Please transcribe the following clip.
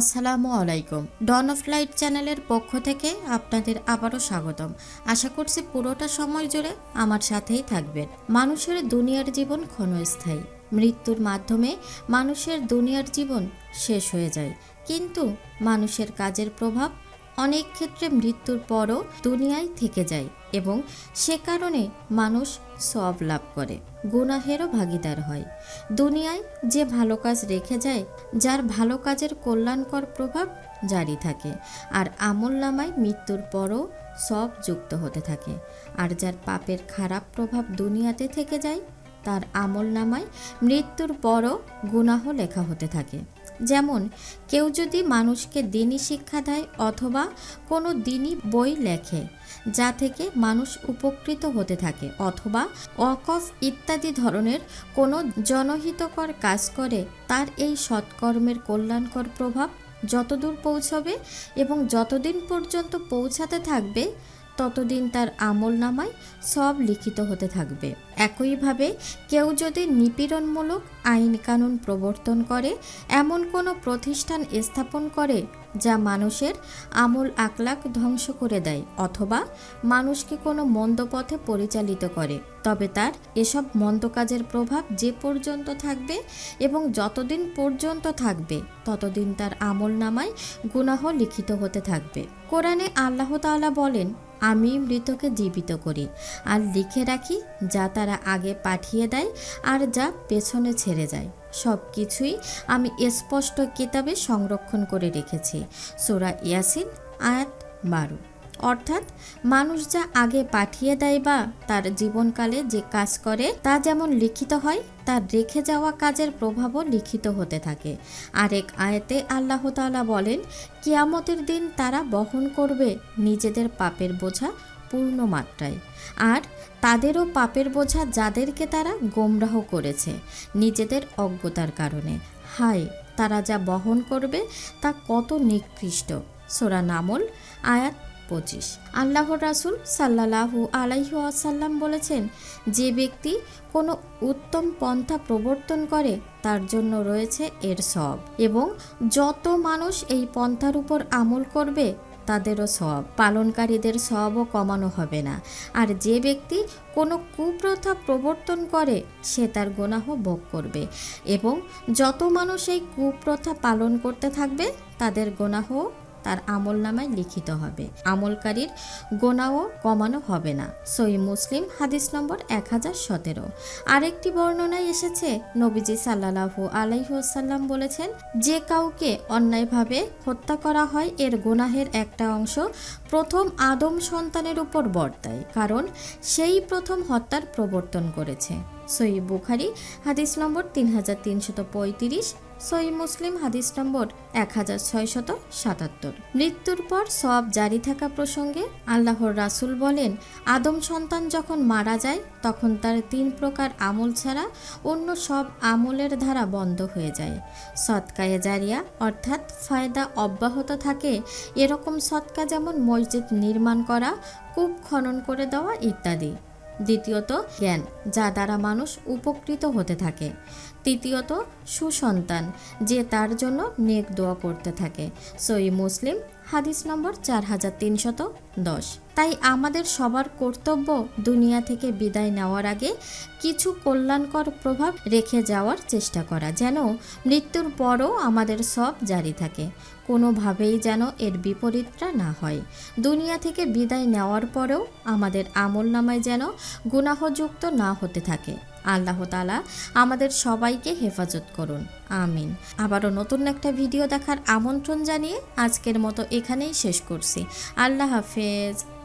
আসসালামু আলাইকুম। ডন of light চ্যানেলের পক্ষ থেকে আপনাদের আবারও স্বাগতম। আশা করছি পুরোটা সময় জুড়ে আমার সাথেই থাকবেন। মানুষের দুনিয়ার জীবন ক্ষণস্থায়ী। মৃত্যুর মাধ্যমে মানুষের দুনিয়ার জীবন শেষ হয়ে যায়। কিন্তু মানুষের কাজের প্রভাব অনেক ক্ষেত্রে মৃত্যুর পরও দুনিয়ায় থেকে যায় এবং সে কারণে মানুষ সব লাভ করে, গুনাহেরও ভাগিদার হয়। দুনিয়ায় যে ভালো কাজ রেখে যায়, যার ভালো কাজের কল্যাণকর প্রভাব জারি থাকে আর আমল নামায় মৃত্যুর পরও সব যুক্ত হতে থাকে। আর যার পাপের খারাপ প্রভাব দুনিয়াতে থেকে যায়, তার আমল নামায় মৃত্যুর পরও গুনাহ লেখা হতে থাকে। যেমন, কেউ যদি মানুষকে দিনই শিক্ষা দেয় অথবা কোনো দিনই বই লেখে, যা থেকে মানুষ উপকৃত হতে থাকে অথবা ওয়াকফ ইত্যাদি ধরনের কোনো জনহিতকর কাজ করে, তার এই সৎকর্মের কল্যাণকর প্রভাব যতদূর পৌঁছবে এবং যতদিন পর্যন্ত পৌঁছাতে থাকবে ততদিন তার আমল নামায় সব লিখিত হতে থাকবে। একইভাবে কেউ যদি নিপীড়নমূলক আইন কানুন প্রবর্তন করে, এমন কোনো প্রতিষ্ঠান স্থাপন করে যা মানুষের আমল আকলাক ধ্বংস করে দেয় অথবা মানুষকে কোনো মন্দ পথে পরিচালিত করে, তবে তার এসব মন্দ কাজের প্রভাব যে পর্যন্ত থাকবে এবং যতদিন পর্যন্ত থাকবে, ততদিন তার আমল নামায় গুনাহ লিখিত হতে থাকবে। কোরআনে আল্লাহ তাআলা বলেন আমি মৃতকে জীবিত করি আর লিখে রাখি যা তারা আগে পাঠিয়ে দেয় আর যা পেছনে ছেড়ে যায়। সব কিছুই আমি স্পষ্ট কিতাবে সংরক্ষণ করে রেখেছি। সোরা ইয়াসিন, আয়াত বারো। অর্থাৎ মানুষ যা আগে পাঠিয়ে দেয় বা তার জীবনকালে যে কাজ করে, তা যেমন লিখিত হয়, তার রেখে যাওয়া কাজের প্রভাবও লিখিত হতে থাকে। আরেক আয়াতে আল্লাহ তাআলা বলেন, কিয়ামতের দিন তারা বহন করবে নিজেদের পাপের বোঝা পূর্ণ মাত্রায়। আর তাদেরও পাপের বোঝা যাদেরকে তারা গোমরাহ করেছে, নিজেদের অজ্ঞতার কারণে। হায়, তারা যা বহন করবে তা কত নিকৃষ্ট। সোরা নামল, আয়াত পঁচিশ। আল্লাহর রাসুল সাল্লাহু আলাইহু আসাল্লাম বলেছেন, যে ব্যক্তি কোনো উত্তম পন্থা প্রবর্তন করে, তার জন্য রয়েছে এর সব। এবং যত মানুষ এই পন্থার উপর আমল করবে, তাদেরও সব। পালনকারীদের সবও কমানো হবে না। আর যে ব্যক্তি কোনো কুপ্রথা প্রবর্তন করে, সে তার গোনাহ ভোগ করবে। এবং যত মানুষ এই কুপ্রথা পালন করতে থাকবে, তাদের গোনাহ তার আমল নামায় লিখিত হবে। আমলকারীর গোনাও কমানো হবে না। সই মুসলিম, হাদিস নম্বর এক হাজার সতেরো। আরেকটি বর্ণনায় এসেছে, নবীজি সাল্লাহু আলাইসাল্লাম বলেছেন, যে কাউকে অন্যায়ভাবে হত্যা করা হয়, এর গোনাহের একটা অংশ প্রথম আদম সন্তানের উপর বর্তায়, কারণ সেই প্রথম হত্যার প্রবর্তন করেছে। সই বুখারি, হাদিস নম্বর তিন হাজার তিনশত পঁয়ত্রিশ সই মুসলিম হাদিস নম্বর এক হাজার ছয়শত সাতাত্তর। মৃত্যুর পর সব জারি থাকা প্রসঙ্গে আল্লাহর রাসূল বলেন, আদম সন্তান যখন মারা যায়, তখন তার তিন প্রকার আমল ছাড়া অন্য সব আমলের ধারা বন্ধ হয়ে যায়। সৎকায়ে জারিয়া, অর্থাৎ ফায়দা অব্যাহত থাকে, এরকম সৎকা যেমন মসজিদ নির্মাণ করা, কূপ খনন করে দেওয়া ইত্যাদি। দ্বিতীয়ত, জ্ঞান, যা দ্বারা মানুষ উপকৃত হতে থাকে। তৃতীয়ত, সুসন্তান, যে তার জন্য নেক দোয়া করতে থাকে। সই মুসলিম হাদিস নম্বর চার হাজার তিনশত দশ। তাই আমাদের সবার কর্তব্য দুনিয়া থেকে বিদায় নেওয়ার আগে কিছু কল্যাণকর প্রভাব রেখে যাওয়ার চেষ্টা করা, যেন মৃত্যুর পরও আমাদের সব জারি থাকে। কোনোভাবেই যেন এর বিপরীতটা না হয়। দুনিয়া থেকে বিদায় নেওয়ার পরেও আমাদের আমল নামায় যেন গুনাহযুক্ত না হতে থাকে। আল্লাহ তালা আমাদের সবাইকে হেফাজত করুন। আমিন। আবারও নতুন একটা ভিডিও দেখার আমন্ত্রণ জানিয়ে আজকের মতো এখানেই শেষ করছি। আল্লাহ হাফেজ।